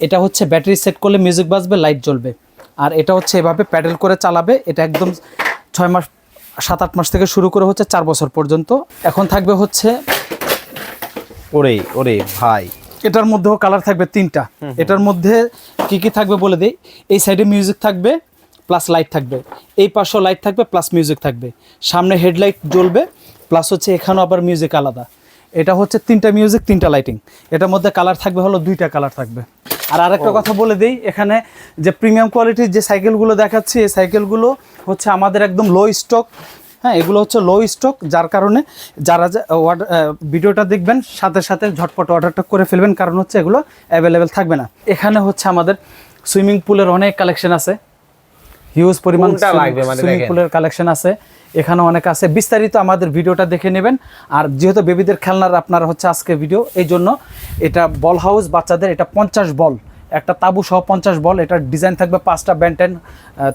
এটা হচ্ছে battery set করলে মিউজিক বাজবে লাইট জ্বলবে। আর এটা হচ্ছে এভাবে প্যাডেল করে চালাবে এটা একদম ছয় মাস সাত আট মাস থেকে শুরু করে হচ্ছে চার বছর পর্যন্ত। এখন থাকবে হচ্ছে ওরে ওরে ভাই। এটার মধ্যেও কালার থাকবে তিনটা। এটার মধ্যে কি কি থাকবে বলে দিই? এই সাইডে মিউজিক থাকবে প্লাস লাইট থাকবে। এই পাশেও লাইট থাকবে প্লাস মিউজিক থাকবে। সামনে হেডলাইট জ্বলবে প্লাস হচ্ছে এখানেও আবার মিউজিক আলাদা। এটা হচ্ছে তিনটা মিউজিক তিনটা লাইটিং এটার মধ্যে কালার থাকবে হলো দুইটা কালার থাকবে। আর আরেকটা কথা বলে দিই এখানে যে প্রিমিয়াম কোয়ালিটির যে সাইকেলগুলো দেখাচ্ছি এই সাইকেলগুলো হচ্ছে আমাদের একদম লো স্টক হ্যাঁ এগুলো হচ্ছে লো স্টক যার কারণে যারা ভিডিওটা দেখবেন সাথে সাথে ঝটপট অর্ডারটা করে ফেলবেন কারণ হচ্ছে এগুলো অ্যাভেলেবেল থাকবে না। এখানে হচ্ছে আমাদের সুইমিং পুলের অনেক কালেকশন আছে। হিউজ পরিমাণ সুইমিং পুলের কালেকশন আছে। এখানে অনেক আছে। বিস্তারিত আমাদের ভিডিওটা দেখে নেবেন। আর যেহেতু বেবিদের খেলনার আপনার হচ্ছে আজকে ভিডিও এই জন্য এটা বল হাউস বাচ্চাদের এটা পঞ্চাশ বল একটা তাবু সহ পঞ্চাশ বল এটার ডিজাইন থাকবে পাঁচটা ব্যান্টেন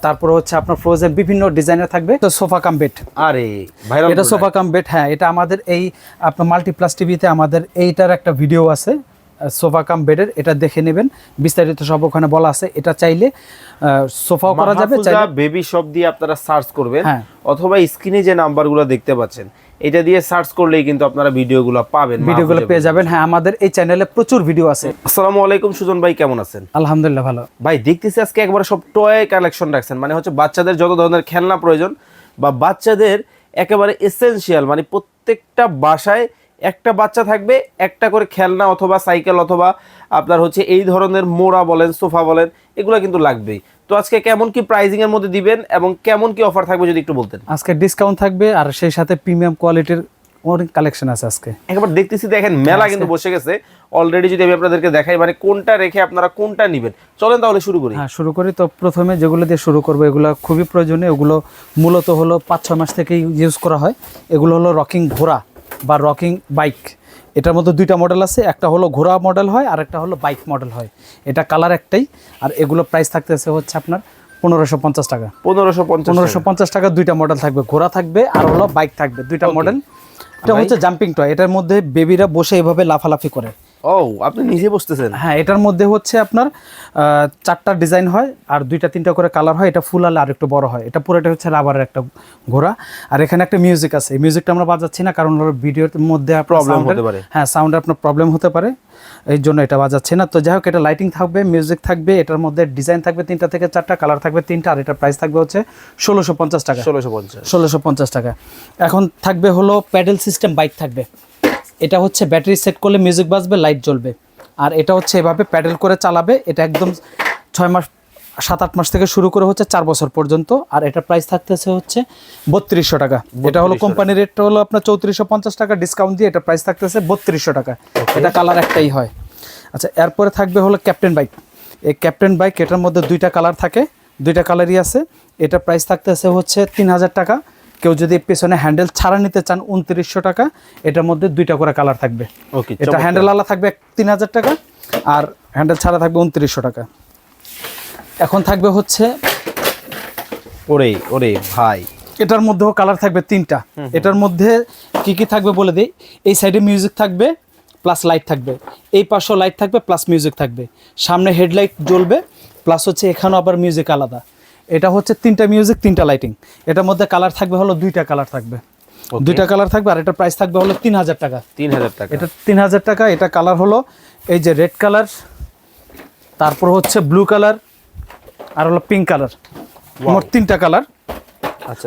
তারপরে হচ্ছে আপনার ফ্রোজেন বিভিন্ন ডিজাইনের থাকবে। তো সোফা কাম বেড আরে এটা সোফা কাম বেড হ্যাঁ এটা আমাদের এই আপনার মাল্টিপ্লাস টিভিতে আমাদের এইটার একটা ভিডিও আছে। সোফা কাম বেডের এটা দেখে নেবেন। বিস্তারিত সব ওখানে বলা আছে। এটা চাইলে সোফাও করা যাবে বেবি শপ দিয়ে আপনারা সার্চ করবেন হ্যাঁ। অথবা স্ক্রিনে যে নাম্বারগুলো দেখতে পাচ্ছেন এটা দিয়ে সার্চ করলেই কিন্তু আপনারা ভিডিওগুলো পাবেন ভিডিওগুলো পেয়ে যাবেন। হ্যাঁ আমাদের এই চ্যানেলে প্রচুর ভিডিও আছে। আসসালামু আলাইকুম সুজন ভাই কেমন আছেন? আলহামদুলিল্লাহ ভালো। ভাই দেখতেছি আজকে একবারে সব টয় কালেকশন রাখছেন মানে হচ্ছে বাচ্চাদের যত ধরনের খেলনা প্রয়োজন বা বাচ্চাদের একেবারে এসেনশিয়াল মানে প্রত্যেকটা বাসায় একটা বাচ্চা থাকবে একটা করে খেলনা অথবা সাইকেল অথবা আপনার হচ্ছে এই ধরনের মোড়া বলেন সোফা বলেন এগুলো কিন্তু লাগবেই। তো আজকে কেমন কি প্রাইজিং এর মধ্যে দিবেন এবং কেমন কি অফার থাকবে যদি একটু বলতেন? আজকে ডিসকাউন্ট থাকবে আর সেই সাথে প্রিমিয়াম কোয়ালিটির অনেক কালেকশন আছে আজকে। একবার দেখতেছি দেখেন মেলা কিন্তু বসে গেছে। অলরেডি যদি আমি আপনাদেরকে দেখাই মানে কোনটা রেখে আপনারা কোনটা নেবেন? চলেন তাহলে শুরু করি। হ্যাঁ শুরু করি। তো প্রথমে যেগুলো দিয়ে শুরু করব এগুলো খুবই প্রয়োজনীয়। এগুলো মূলত হলো পাঁচ ছয় মাস থেকেই ইউজ করা হয়। এগুলো হলো রকিং ঘোড়া। বা রকিং বাইক। এটার মধ্যে দুইটা মডেল আছে একটা হলো ঘোড়া মডেল হয় আর একটা হলো বাইক মডেল হয়। এটা কালার একটাই আর এগুলো প্রাইস থাকতেছে হচ্ছে আপনার পনেরোশো পঞ্চাশ টাকা। পনেরোশো পনেরোশো পঞ্চাশ টাকা দুইটা মডেল থাকবে ঘোড়া থাকবে আর হলো বাইক থাকবে দুইটা মডেল এটা হচ্ছে জাম্পিং টয় এটার মধ্যে বেবিরা বসে এভাবে লাফালাফি করে। ও আপনি নিজে বসতেছেন? হ্যাঁ এটার মধ্যে হচ্ছে আপনার চারটা ডিজাইন হয় আর দুইটা তিনটা করে কালার হয়। এটা ফুল আলে আর একটু বড় হয়। এটা পুরোটা হচ্ছে রাবারের একটা ঘোড়া। আর এখানে একটা মিউজিক আছে। এই মিউজিকটা আমরা বাজাচ্ছি না কারণ ওর ভিডিওর মধ্যে Problem হতে পারে। হ্যাঁ সাউন্ডে আপনার প্রবলেম হতে পারে। এই জন্য এটা বাজাচ্ছি না। তো যাই হোক এটা লাইটিং থাকবে মিউজিক থাকবে এটার মধ্যে ডিজাইন থাকবে তিনটা থেকে চারটা কালার থাকবে তিনটা আর এটার প্রাইস থাকবে হচ্ছে ষোলোশো পঞ্চাশ টাকা। ষোলোশো পঞ্চাশ। ষোলোশো পঞ্চাশ টাকা। এখন থাকবে হলো প্যাডেল সিস্টেম বাইক থাকবে। এটা হচ্ছে ব্যাটারি সেট করলে মিউজিক বাজবে লাইট জ্বলবে। আর এটা হচ্ছে এভাবে প্যাডেল করে চালাবে। এটা একদম ছয় মাস সাত আট মাস থেকে শুরু করে হচ্ছে চার বছর পর্যন্ত। আর এটা প্রাইস থাকতেছে হচ্ছে বত্রিশশো টাকা। এটা হলো কোম্পানির রেটটা হলো আপনার চৌত্রিশশো পঞ্চাশ টাকা ডিসকাউন্ট দিয়ে এটা প্রাইস থাকতেছে বত্রিশশো টাকা। এটা কালার একটাই হয়। আচ্ছা এরপরে থাকবে হলো ক্যাপ্টেন বাইক এই ক্যাপ্টেন বাইক এটার মধ্যে দুইটা কালার থাকে। দুইটা কালারই আছে। এটা প্রাইস থাকতেছে হচ্ছে তিন হাজার টাকা। কেউ যদি পেছনে হ্যান্ডেল ছাড়া নিতে চান উনত্রিশশো টাকা এটার মধ্যে দুইটা করে কালার থাকবে। ওকে এটা হ্যান্ডেল আলা থাকবে তিন হাজার টাকা আর হ্যান্ডেল ছাড়া থাকবে উনত্রিশশো টাকা। এখন থাকবে হচ্ছে ওরে ওরে ভাই। এটার মধ্যেও কালার থাকবে তিনটা। এটার মধ্যে কি কি থাকবে বলে দিই? এই সাইডে মিউজিক থাকবে প্লাস লাইট থাকবে। এই পাশেও লাইট থাকবে প্লাস মিউজিক থাকবে। সামনে হেডলাইট জ্বলবে প্লাস হচ্ছে এখানেও আবার মিউজিক আলাদা। এটা হচ্ছে তিনটা মিউজিক তিনটা লাইটিং এটার মধ্যে কালার থাকবে হলো দুইটা কালার থাকবে। দুইটা কালার থাকবে আর এটার প্রাইস থাকবে হলো তিন হাজার টাকা। তিন হাজার টাকা। এটা তিন হাজার টাকা এটা কালার হলো এই যে রেড কালার তারপর হচ্ছে ব্লু কালার আর হলো পিঙ্ক কালার মোট তিনটা কালার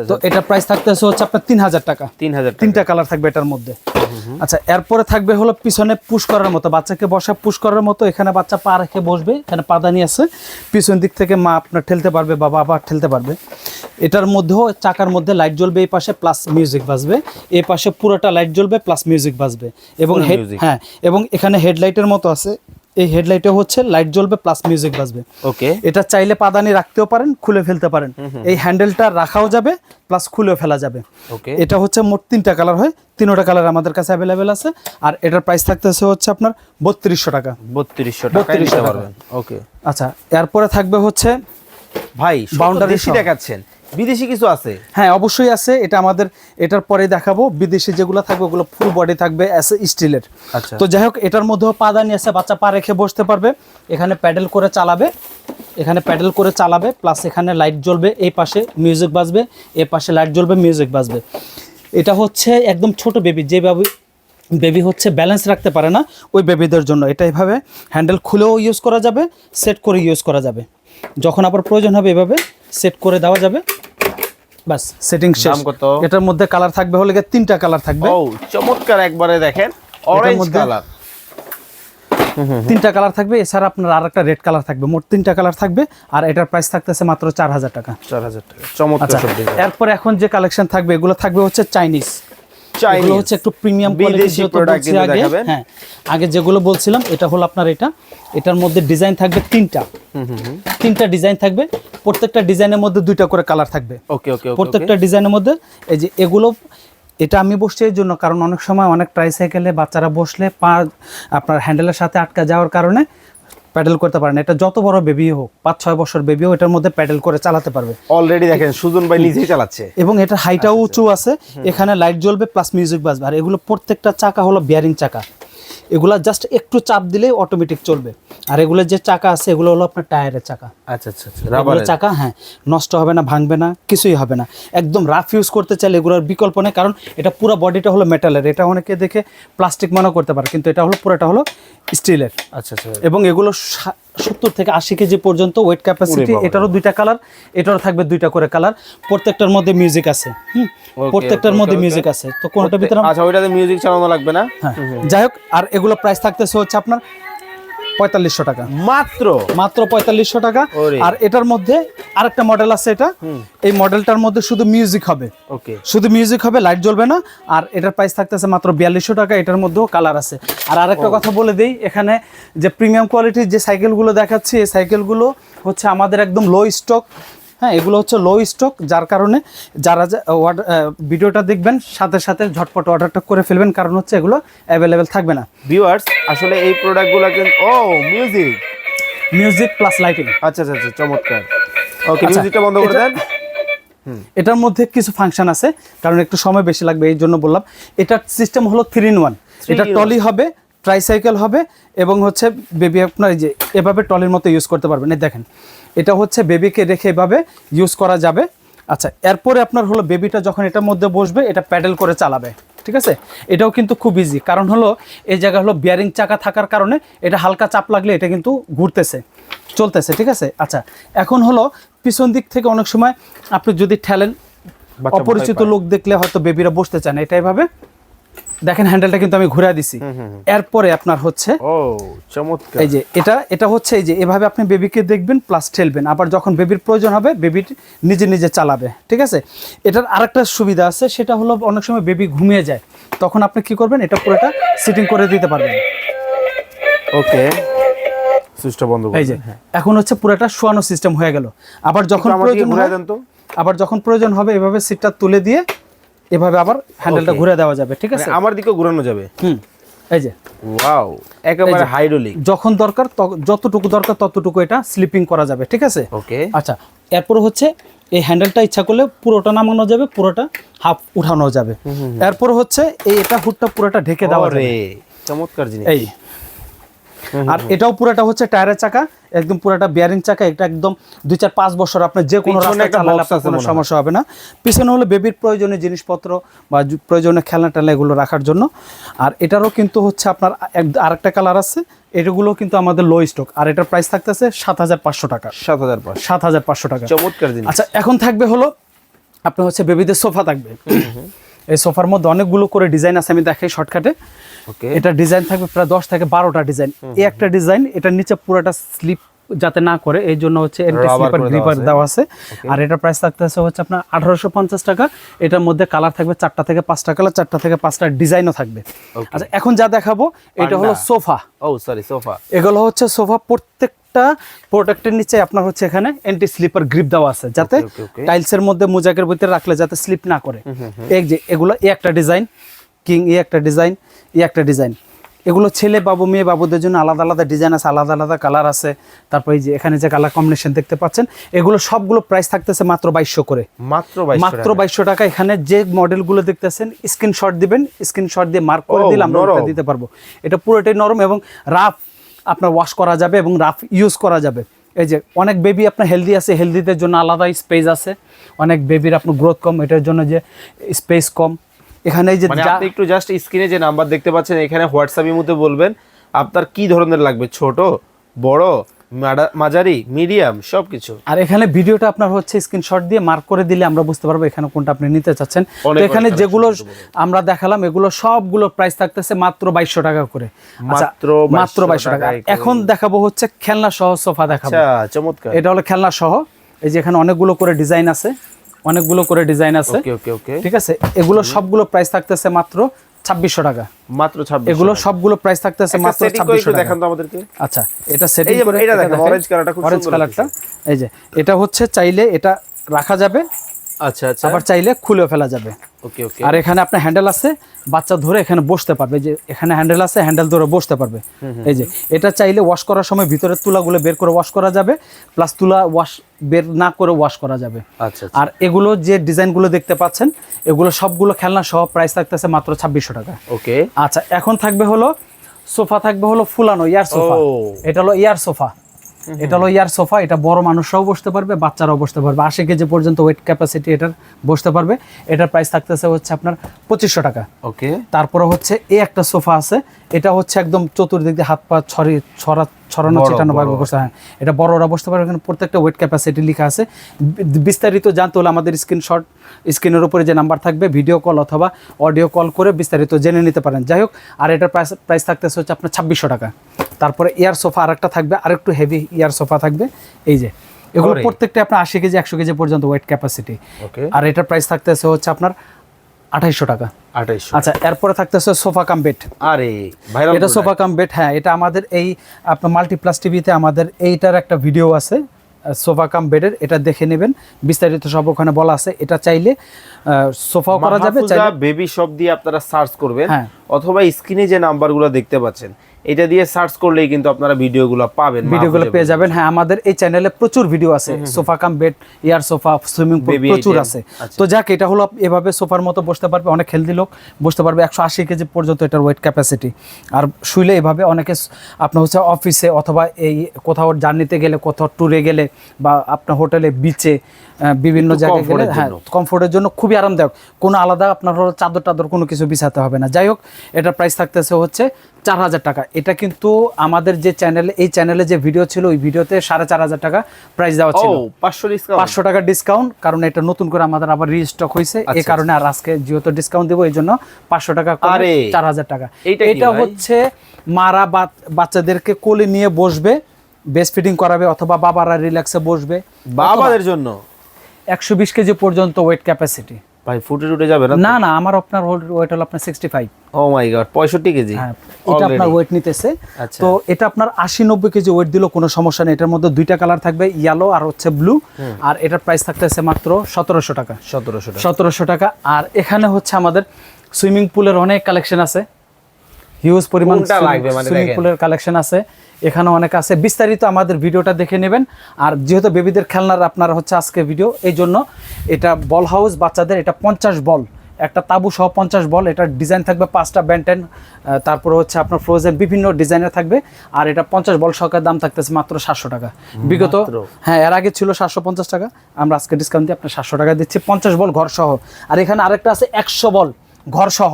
তো এটার প্রাইস থাকতেছে হচ্ছে আপনার তিন হাজার টাকা। তিন হাজার তিনটা কালার থাকবে এটার মধ্যে। আচ্ছা এরপরে থাকবে হলো পিছনে পুশ করার মতো। বাচ্চাকে বসা পুশ করার মতো। এখানে বাচ্চা পা রেখে বসবে এখানে পাদানি আছে। পিছন দিক থেকে মা আপনার ঠেলতে পারবে বা বাবা ঠেলতে পারবে। এটার মধ্যেও চাকার মধ্যে লাইট জ্বলবে এই পাশে প্লাস মিউজিক বাজবে। এই পাশে পুরোটা লাইট জ্বলবে প্লাস মিউজিক বাজবে। এবং হ্যাঁ এবং এখানে হেডলাইটের মতো আছে। এই হেডলাইটে হচ্ছে লাইট জ্বলবে প্লাস মিউজিক বাজবে। ওকে এটা চাইলে পাদানি রাখতেও পারেন খুলে ফেলতে পারেন। এই হ্যান্ডেলটা রাখাও যাবে প্লাস খুলেও ফেলা যাবে। ওকে এটা হচ্ছে মোট তিনটা কালার হয় তিনোটা কালার আমাদের কাছে অ্যাভেলেবেল আছে আর এটার প্রাইস থাকতেছে হচ্ছে আপনার বত্রিশশো টাকা। বত্রিশশো টাকা 3200 টাকা। ওকে আচ্ছা এরপরে থাকবে হচ্ছে ভাই বেশি দেখাচ্ছেন। বিদেশি কিছু আছে? হ্যাঁ অবশ্যই আছে। এটা আমাদের এটার পরে দেখাবো। বিদেশি যেগুলো থাকবে ওগুলো ফুল বডি থাকবে স্টিলের আচ্ছা। তো যাই হোক এটার মধ্যেও পাদানি আছে বাচ্চা পা রেখে বসতে পারবে। এখানে প্যাডেল করে চালাবে। এখানে প্যাডেল করে চালাবে প্লাস এখানে লাইট জ্বলবে এই পাশে মিউজিক বাজবে এই পাশে লাইট জ্বলবে মিউজিক বাজবে। এটা হচ্ছে একদম ছোট বেবি যে বেবি বেবি হচ্ছে ব্যালেন্স রাখতে পারে না ওই বেবিদের জন্য। এটা এভাবে হ্যান্ডেল খুলেও ইউজ করা যাবে সেট করে ইউজ করা যাবে। যখন আবার প্রয়োজন হবে এভাবে সেট করে দেওয়া যাবে। বাস সেটিং শেষ। কত? এটার মধ্যে কালার থাকবে হলে তিনটা কালার থাকবে। ও চমৎকার একবারে দেখেন। অরেঞ্জ কালার তিনটা কালার থাকবে এছাড়া আপনার আর একটা রেড কালার থাকবে মোট তিনটা কালার থাকবে আর এটার প্রাইস থাকতেছে মাত্র চার হাজার টাকা। চার হাজার টাকা। চমৎকার এরপর সব এখন যে কালেকশন থাকবে এগুলো থাকবে হচ্ছে চাইনিজ চাইনিজ হচ্ছে একটু প্রিমিয়াম আগে দেখাবেন। হ্যাঁ আগে যেগুলো বলছিলাম এটা হলো আপনার এটা। এটার মধ্যে ডিজাইন থাকবে তিনটা। তিনটা ডিজাইন থাকবে। প্রত্যেকটা ডিজাইনের মধ্যে দুইটা করে কালার থাকবে। ওকে ওকে ওকে প্রত্যেকটা ডিজাইনের মধ্যে এই যে এগুলো এটা আমি বসছি এর জন্য কারণ অনেক সময় অনেক ট্রাইসাইকেলে বাচ্চারা বসলে পা আপনার হ্যান্ডেলের সাথে আটকা যাওয়ার কারণে প্যাডেল করতে পারেন। না এটা যত বড় বেবি হোক পাঁচ ছয় বছর বেবি বেবিও এটার মধ্যে প্যাডেল করে চালাতে পারবে। অলরেডি দেখেন সুজন ভাই নিজেই চালাচ্ছে। এবং এটা হাইটাও উঁচু আছে। এখানে লাইট জ্বলবে প্লাস মিউজিক বাজবে। আর এগুলো প্রত্যেকটা চাকা হলো বিয়ারিং চাকা। এগুলা জাস্ট একটু চাপ দিলেই অটোমেটিক চলবে। আর এগুলো যে চাকা আছে এগুলো হলো আপনার টায়ারের চাকা। আচ্ছা আচ্ছা আচ্ছা রাবারের চাকা হ্যাঁ নষ্ট হবে না ভাঙবে না কিছুই হবে না। একদম রাফ ইউজ করতে চাইলে এগুলোর বিকল্প নেই কারণ এটা পুরো বডিটা হলো মেটালের এটা অনেকে দেখে প্লাস্টিক মনে করতে পারে কিন্তু এটা হলো পুরোটা হলো স্টিলের আচ্ছা আচ্ছা। এবং এগুলো সত্তর থেকে আশি কেজি পর্যন্ত ওয়েট ক্যাপাসিটি এটারও দুইটা কালার এটারও থাকবে দুইটা করে কালার প্রত্যেকটার মধ্যে মিউজিক আছে হুম? প্রত্যেকটার মধ্যে মিউজিক আছে। তো কোনটা ভিতরে আচ্ছা ওইটাতে মিউজিক চালানো লাগবে না? হ্যাঁ। যাই হোক আর এগুলো প্রাইস থাকতেছে হচ্ছে আপনার পঁয়তাল্লিশশো টাকা। মাত্র? মাত্র পঁয়তাল্লিশশো টাকা। আর এটার মধ্যে আরেকটা মডেল আছে এটা। এই মডেলটার মধ্যে শুধু মিউজিক হবে। ওকে। শুধু মিউজিক হবে লাইট জ্বলবে না। আর এটার প্রাইস থাকতেছে মাত্র বিয়াল্লিশশো টাকা এটার মধ্যেও কালার আছে। আর আরেকটা কথা বলে দিই এখানে যে প্রিমিয়াম কোয়ালিটির যে সাইকেলগুলো দেখাচ্ছি এই সাইকেলগুলো হচ্ছে আমাদের একদম লো স্টক হ্যাঁ এগুলো হচ্ছে লো স্টক যার কারণে যারা ভিডিওটা দেখবেন সাথে সাথে ঝটপট অর্ডারটা করে ফেলবেন কারণ হচ্ছে এগুলো অ্যাভেলেবেল থাকবে না। ভিউয়ার্স আসলে এই প্রোডাক্টগুলো ও মিউজিক মিউজিক প্লাস লাইটিং আচ্ছা আচ্ছা আচ্ছা চমৎকার। ওকে আচ্ছা, মিউজিকটা বন্ধ করে দেন। এটার মধ্যে কিছু ফাংশন আছে কারণ একটু সময় বেশি লাগবে এই জন্য বললাম। এটার সিস্টেম হলো থ্রি ইন ওয়ান এটা টলি হবে ট্রাইসাইকেল হবে এবং হচ্ছে বেবি আপনার এই যে এভাবে টলির মতো ইউজ করতে পারবেন। এই দেখেন এটা হচ্ছে বেবিকে রেখে এভাবে ইউজ করা যাবে। আচ্ছা এরপরে আপনার হলো বেবিটা যখন এটার মধ্যে বসবে এটা প্যাডেল করে চালাবে ঠিক আছে? এটাও কিন্তু খুব ইজি কারণ হলো এই জায়গা হলো বিয়ারিং চাকা থাকার কারণে এটা হালকা চাপ লাগলে এটা কিন্তু ঘুরতেছে চলতেছে ঠিক আছে? আচ্ছা এখন হলো পিছন দিক থেকে অনেক সময় আপনি যদি ঠেলেন অপরিচিত লোক দেখলে হয়তো বেবিরা বসতে চায় না। এটা এভাবে দেখেন হ্যান্ডেলটা কিন্তু আমি ঘুরে দিছি। এরপরে আপনার হচ্ছে ও চমৎকার। এই যে এটা এটা হচ্ছে এই যে এভাবে আপনি বেবিকে দেখবেন প্লাস ঠেলবেন। আবার যখন বেবির প্রয়োজন হবে বেবি নিজে নিজে চালাবে ঠিক আছে? এটার আরেকটা সুবিধা আছে সেটা হলো অনেক সময় বেবি ঘুমিয়ে যায়। তখন আপনি কি করবেন এটা পুরোটা সিটিং করে দিতে পারবেন। ওকে সুইচটা বন্ধ করে এই যে এখন হচ্ছে পুরোটা শোয়ানো সিস্টেম হয়ে গেল। আবার যখন প্রয়োজন হয়- আবার যখন প্রয়োজন হবে এভাবে সিটটা তুলে দিয়ে এভাবে আবার হ্যান্ডেলটা ঘুরে দেওয়া যাবে ঠিক আছে? মানে আমার দিকে ঘুরানো যাবে? হুম এই যে। ওয়াও একেবারে হাইড্রোলিক যখন দরকার যতটুকু দরকার ততটুকু এটা স্লিপিং করা যাবে ঠিক আছে? ওকে আচ্ছা এরপর হচ্ছে এই হ্যান্ডেলটা ইচ্ছা করলে পুরোটা নামানো যাবে পুরোটা হাফ উঠানো যাবে। এরপর হচ্ছে এই এটা হুডটা পুরোটা ঢেকে দেওয়া রে চমৎকার জিনিস। এই আর এটাও পুরোটা হচ্ছে টায়ারের চাকা একদম পুরোটা বিয়ারিং চাকা এটা একদম দুই চার পাঁচ বছর আপনার যে কোনো রাস্তায় চালালে আপনার কোনো সমস্যা হবে না। পিছনে হলো বেবির প্রয়োজনীয় জিনিসপত্র বা প্রয়োজনীয় খেলনা টেলনা এগুলো রাখার জন্য। আর এটারও কিন্তু হচ্ছে আপনার আরেকটা কালার আছে এটাগুলো কিন্তু আমাদের লো স্টক আর এটার প্রাইস থাকতেছে সাত হাজার পাঁচশো টাকা। সাত হাজার সাত হাজার পাঁচশো টাকা। চমৎকার আচ্ছা এখন থাকবে হলো আপনার হচ্ছে বেবিদের সোফা থাকবে। এই সোফার মধ্যে অনেকগুলো করে ডিজাইন আছে আমি দেখাই শর্টকাটে। ওকে। এটা ডিজাইন থাকবে প্রায় দশ থেকে বারোটা ডিজাইন। এই একটা ডিজাইন এটার নিচে পুরোটা স্লিপ যাতে না করে এই জন্য হচ্ছে স্লিপার গ্রিপার আছে। দেওয়া আছে। আর এটার প্রাইস থাকতেছে হচ্ছে আপনার আঠারোশো পঞ্চাশ টাকা। এটার মধ্যে কালার থাকবে চারটা থেকে পাঁচটা কালার চারটা থেকে পাঁচটা ডিজাইনও থাকবে। আচ্ছা এখন যা দেখাবো এটা হলো সোফা। ও সরি সোফা। এগুলো হচ্ছে সোফা প্রত্যেকটা প্রোডাক্টের নিচে আপনার হচ্ছে এখানে অ্যান্টি স্লিপার গ্রিপ দেওয়া আছে যাতে okay. টাইলসের মধ্যে মোজাকের ভিতরে রাখলে যাতে স্লিপ না করে। এই যে এগুলো এই একটা ডিজাইন কিং এই একটা ডিজাইন এই একটা ডিজাইন এগুলো ছেলে বাবু মেয়ে বাবুদের জন্য আলাদা আলাদা ডিজাইন আছে আলাদা আলাদা কালার আছে। তারপর এই যে এখানে যে কালার কম্বিনেশন দেখতে পাচ্ছেন এগুলো সবগুলো প্রাইস থাকতেছে মাত্র বাইশশো করে। মাত্র মাত্র বাইশশো টাকা এখানে যে মডেলগুলো দেখতেছেন স্ক্রিনশট দিবেন স্ক্রিনশট দিয়ে মার্ক করে দিলে আমরা দিতে পারব। এটা পুরোটাই নরম এবং রাফ আপনার ওয়াশ করা যাবে এবং রাফ ইউজ করা যাবে। এই যে অনেক বেবি আপনার হেলদি আছে হেলদিদের জন্য আলাদা স্পেস আছে। অনেক বেবির আপনার গ্রোথ কম এটার জন্য যে স্পেস কম। এখানে এই যে মানে আপনি একটু জাস্ট স্ক্রিনে যে নাম্বার দেখতে পাচ্ছেন এখানে হোয়াটসঅ্যাপের মধ্যে বলবেন আপনার কি ধরনের লাগবে? ছোট বড় মাঝারি মিডিয়াম সবকিছু। আর এখানে ভিডিওটা আপনার হচ্ছে স্ক্রিনশট দিয়ে মার্ক করে দিলে আমরা বুঝতে পারব এখানে কোনটা আপনি নিতে চাচ্ছেন। তো এখানে যেগুলো আমরা দেখালাম এগুলো সবগুলো প্রাইস থাকতেছে মাত্র বাইশশো টাকা করে। আচ্ছা, মাত্র মাত্র বাইশশো টাকা। এখন দেখাবো হচ্ছে খেলনা সহ সোফা দেখাবো। আচ্ছা চমৎকার। এটা হলো খেলনা সহ। এই যে এখানে অনেকগুলো করে ডিজাইন আছে। অনেকগুলো করে ডিজাইন আছে। ঠিক আছে? এগুলো সবগুলো প্রাইস থাকতেছে মাত্র ছাব্বিশশো টাকা। মাত্র 26 এগুলো সবগুলো প্রাইস থাকতেছে মাত্র ছাব্বিশশো দেখান তো আমাদেরকে। আচ্ছা এটা সেটিং করে এটা দেখেন, অরেঞ্জ কালারটা অরেঞ্জ কালারটা এই যে এটা হচ্ছে চাইলে এটা রাখা যাবে। আচ্ছা আচ্ছা। আবার চাইলে খুলেও ফেলা যাবে। ওকে ওকে। আর এখানে আপনার হ্যান্ডেল আছে বাচ্চা ধরে এখানে বসতে পারবে। যে এখানে হ্যান্ডেল আছে হ্যান্ডেল ধরে বসতে পারবে। এই যে এটা চাইলে ওয়াশ করার সময় ভিতরের তুলাগুলো বের করে ওয়াশ করা যাবে প্লাস তুলা ওয়াশ বের না করে ওয়াশ করা যাবে। আচ্ছা আচ্ছা। আর এগুলো যে ডিজাইনগুলো দেখতে পাচ্ছেন এগুলো সবগুলো খেলনা সহ প্রাইস থাকতেছে মাত্র ছাব্বিশশো টাকা। ওকে। আচ্ছা এখন থাকবে হলো সোফা থাকবে হলো ফুলানো ইয়ার সোফা। এটা হলো ইয়ার সোফা। এটা হলো ইয়ার সোফা এটা বড় মানুষরাও বসতে পারবে বাচ্চারাও বসতে পারবে। আশি কেজি পর্যন্ত ওয়েট ক্যাপাসিটি এটার বসতে পারবে। এটার প্রাইস থাকতেছে হচ্ছে আপনার পঁচিশশো টাকা। ওকে। তারপরে হচ্ছে এই একটা সোফা আছে এটা হচ্ছে একদম চতুর্দিক দিয়ে হাত পা ছড়ি ছড়া ছড়ানো ছিটানো বড়। বসতে হ্যাঁ। এটা বড়রা বসতে পারবে এখানে প্রত্যেকটা ওয়েট ক্যাপাসিটি লেখা আছে। বিস্তারিত জানতে হলে আমাদের স্ক্রিনশট স্ক্রিনের উপরে যে নাম্বার থাকবে ভিডিও কল অথবা অডিও কল করে বিস্তারিত জেনে নিতে পারেন। যাই হোক আর এটার প্রাইস প্রাইস থাকতেছে হচ্ছে আপনার ছাব্বিশশো টাকা। তারপরে ইয়ার সোফা আরেকটা থাকবে আরেকটু হেভি ইয়ার সোফা থাকবে। এই যে এগুলো প্রত্যেকটা আপনার আশি কেজি একশো কেজি পর্যন্ত ওয়েট ক্যাপাসিটি আর এটার প্রাইস থাকতেছে হচ্ছে আপনার আঠাইশশো টাকা। 2800 আচ্ছা এরপরে থাকতেছে সোফা কাম বেড আরে এটা সোফা কাম বেড হ্যাঁ এটা আমাদের এই আপনার মাল্টিপ্লাস টিভিতে আমাদের এইটার একটা ভিডিও আছে সোফা কাম বেডের এটা দেখে নেবেন। বিস্তারিত সব ওখানে বলা আছে। এটা চাইলে সোফাও করা যাবে বেবি শপ দিয়ে আপনারা সার্চ করবেন হ্যাঁ। অথবা স্ক্রিনে যে নাম্বারগুলো দেখতে পাচ্ছেন এটা দিয়ে সার্চ করলেই কিন্তু আপনারা ভিডিওগুলো পাবেন ভিডিওগুলো পেয়ে যাবেন। হ্যাঁ আমাদের এই চ্যানেলে প্রচুর ভিডিও আছে। Sofa cum bed air sofa swimming pool প্রচুর আছে। আচ্ছা। তো যাক এটা হলো এভাবে সোফার মতো বসতে পারবে অনেক হেলদি লোক বসতে পারবে একশো আশি কেজি পর্যন্ত এটার ওয়েট ক্যাপাসিটি আর শুইলে এভাবে অনেকে আপনার হচ্ছে অফিসে অথবা এই কোথাও জার্নিতে গেলে কোথাও ট্যুরে গেলে বা আপনার হোটেলে বিচে বিভিন্ন জায়গায় গেলে হ্যাঁ কমফোর্টের জন্য খুবই আরামদায়ক। কোনো আলাদা আপনার হলো চাদর টাদর কোনো কিছু বিছাতে হবে না। যাই হোক এটার প্রাইস থাকতেছে হচ্ছে চার হাজার টাকা। এটা কিন্তু আমাদের যে চ্যানেলে এই চ্যানেলে যে ভিডিও ছিল ওই ভিডিওতে সাড়ে চার হাজার টাকা প্রাইস দেওয়া ছিল। 500 ডিসকাউন্ট পাঁচশো টাকা ডিসকাউন্ট কারণ এটা নতুন করে আমাদের আবার রিস্টক হয়েছে। এই আচ্ছা, কারণে আর আজকে যেহেতু ডিসকাউন্ট দেবো এই জন্য পাঁচশো টাকা চার হাজার টাকা। এটা হচ্ছে মারা বাচ্চাদেরকে কোলে নিয়ে বসবে বেস্ট ফিডিং করাবে অথবা বাবারা রিল্যাক্সে বসবে। বাবাদের জন্য? একশো বিশ কেজি পর্যন্ত ওয়েট ক্যাপাসিটি ভাই ফুটে টুটে যাবে না না না আমার আপনার ওয়েট হলো আপনার sixty five oh my god 65 KG? হ্যাঁ এটা আপনার ওয়েট নিতেছে। আচ্ছা। তো এটা আপনার আশি নব্বই কেজি ওয়েট দিলেও কোনো সমস্যা নেই। এটার মধ্যে দুইটা কালার থাকবে ইয়েলো আর হচ্ছে ব্লু আর এটার প্রাইস থাকতেছে মাত্র সতেরোশো টাকা। 1700 টাকা। সতেরোশো টাকা। আর এখানে হচ্ছে আমাদের সুইমিং পুলের অনেক কালেকশন আছে। হিউজ পরিমাণ সুইমিং পুলের কালেকশন আছে। এখানে অনেক আছে। বিস্তারিত আমাদের ভিডিওটা দেখে নেবেন। আর যেহেতু বেবিদের খেলনার আপনার হচ্ছে আজকে ভিডিও এই জন্য এটা বল হাউস বাচ্চাদের এটা পঞ্চাশ বল। একটা তাবু সহ পঞ্চাশ বল এটার ডিজাইন থাকবে পাঁচটা ব্যান্টেন তারপরে হচ্ছে আপনার ফ্রোজেন বিভিন্ন ডিজাইনের থাকবে। আর এটা পঞ্চাশ বল সহকারে দাম থাকতেছে মাত্র সাতশো টাকা। বিগত হ্যাঁ এর আগে ছিল সাতশো পঞ্চাশ টাকা। আমরা আজকে ডিসকাউন্ট দিয়ে আপনার সাতশো টাকা দিচ্ছি। পঞ্চাশ বল ঘর সহ। আর এখানে আরেকটা আছে একশো বল ঘর সহ।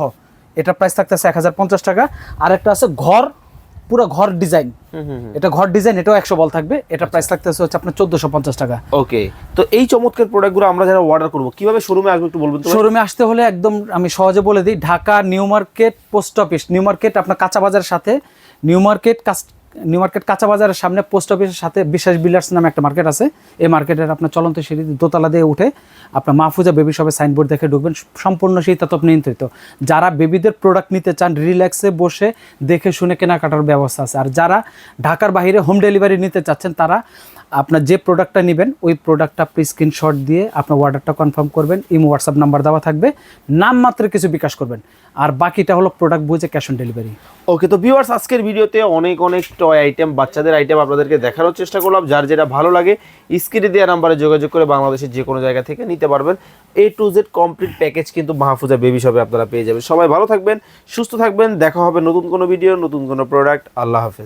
এটা প্রাইস থাকতেছে এক হাজার পঞ্চাশ টাকা। আরেকটা আছে ঘর পুরো ঘর ডিজাইন। এটা ঘর ডিজাইন এটাও একশো বল থাকবে। এটা প্রাইস থাকতে হচ্ছে আপনার চোদ্দশো পঞ্চাশ টাকা। ওকে তো এই চমৎকার প্রোডাক্টগুলো আমরা যারা অর্ডার করব কীভাবে শোরুমে আসব একটু বলবেন শোরুমে আসতে হলে একদম আমি সহজে বলে দিই Dhaka new market post office new market আপনার কাঁচা বাজারের সাথে নিউ মার্কেট নিউ মার্কেট কাঁচা বাজারের সামনে পোস্ট অফিসের সাথে বিশ্বাস বিল্ডার্স নামে একটা মার্কেট আছে। এই মার্কেটের আপনার চলন্ত সিঁড়ি দোতলা দিয়ে উঠে আপনার মাহফুজা বেবি সবে সাইনবোর্ড দেখে ঢুকবেন। সম্পূর্ণ সেই তত্ত্ব নিয়ন্ত্রিত যারা বেবিদের প্রোডাক্ট নিতে চান রিল্যাক্সে বসে দেখে শুনে কেনাকাটার ব্যবস্থা আছে। আর যারা ঢাকার বাইরে হোম ডেলিভারি নিতে চাচ্ছেন, তারা আপনার যে প্রোডাক্টটা নেবেন, ওই প্রোডাক্টটা আপনি স্ক্রিনশট দিয়ে আপনার অর্ডারটা কনফার্ম করবেন, ইমো হোয়াটসঅ্যাপ নাম্বার দেওয়া থাকবে, নাম মাত্র কিছু বিকাশ করবেন। আর বাকিটা হলো প্রোডাক্ট বুঝে ক্যাশ অন ডেলিভারি ওকে তো ভিউয়ার্স আজকের ভিডিওতে অনেক অনেক টয় আইটেম বাচ্চাদের আইটেম আপনাদেরকে দেখানোর চেষ্টা করলাম। যার যেটা ভালো লাগে স্ক্রিনে দেওয়া নাম্বারে যোগাযোগ করে বাংলাদেশের যে কোনো জায়গা থেকে নিতে পারবেন। A to Z complete package কিন্তু মাহফুজা বেবি শপে আপনারা পেয়ে যাবেন। সবাই ভালো থাকবেন, সুস্থ থাকবেন, দেখা হবে নতুন কোনো ভিডিও নতুন কোনো প্রোডাক্ট আল্লাহ হাফেজ।